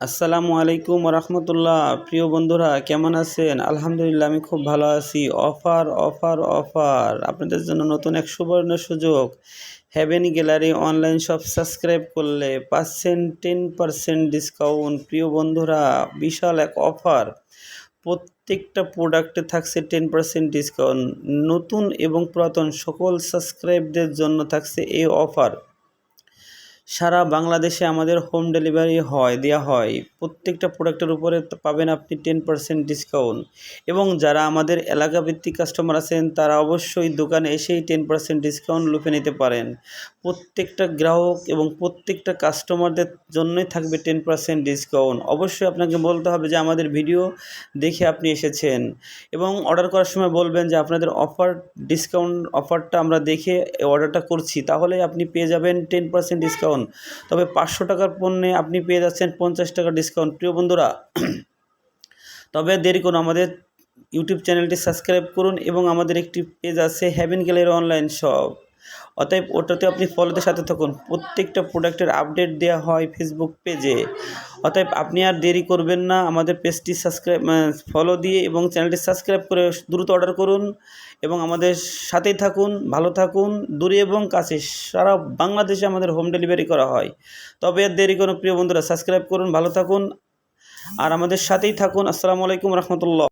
আসসালামু আলাইকুম রহমতুল্লাহ প্রিয় বন্ধুরা, কেমন আছেন? আলহামদুলিল্লাহ, আমি খুব ভালো আছি। Offer offer offer. আপনাদের জন্য নতুন এক সুবর্ণ সুযোগ। Haven Gallery online shop subscribe করলে পাচ্ছেন টেন পার্সেন্ট ডিসকাউন্ট প্রিয় বন্ধুরা, বিশাল এক অফার। প্রত্যেকটা প্রোডাক্টে থাকছে টেন পার্সেন্ট ডিসকাউন্ট নতুন এবং পুরাতন সকল সাবস্ক্রাইবদের জন্য থাকছে এই অফার। সারা বাংলাদেশে আমাদের হোম ডেলিভারি হয় দেওয়া হয়। প্রত্যেকটা প্রোডাক্টের উপরে পাবেন আপনি টেন পার্সেন্ট ডিসকাউন্ট এবং যারা আমাদের এলাকা ভিত্তিক কাস্টমার আছেন, তারা অবশ্যই দোকানে এসেই টেন পার্সেন্ট ডিসকাউন্ট লুফে নিতে পারেন। প্রত্যেকটা গ্রাহক এবং প্রত্যেকটা কাস্টমারদের জন্যই থাকবে টেন পার্সেন্ট ডিসকাউন্ট অবশ্যই আপনাকে বলতে হবে যে, আমাদের ভিডিও দেখে আপনি এসেছেন। এবং অর্ডার করার সময় বলবেন যে, আপনাদের অফার ডিসকাউন্ট অফারটা আমরা দেখে অর্ডারটা করছি। তাহলে আপনি পেয়ে যাবেন টেন পার্সেন্ট ডিসকাউন্ট তবে পাঁচশো টাকার পণ্যে আপনি পেয়ে যাচ্ছেন পঞ্চাশ টাকা ডিসকাউন্ট প্রিয় বন্ধুরা, তবে দেরি করুন আমাদের ইউটিউব চ্যানেলটি সাবস্ক্রাইব করুন এবং আমাদের একটি পেজ আছে হ্যাভেন গ্যালারি অনলাইন শপ অতএব ওটাতে আপনি ফলোতে সাথে থাকুন। প্রত্যেকটা প্রোডাক্টের আপডেট দেওয়া হয় ফেসবুক পেজে অতএব আপনি আর দেরি করবেন না। আমাদের পেজটি সাবস্ক্রাইব ফলো দিয়ে এবং চ্যানেলটি সাবস্ক্রাইব করে দ্রুত অর্ডার করুন এবং আমাদের সাথেই থাকুন, ভালো থাকুন, দূরে এবং কাছে। সারা বাংলাদেশে আমাদের হোম ডেলিভারি করা হয়। তবে আর দেরি করুন, প্রিয় বন্ধুরা সাবস্ক্রাইব করুন, ভালো থাকুন। আর আমাদের সাথেই থাকুন। আসসালামু আলাইকুম, রহমতুল্লাহ।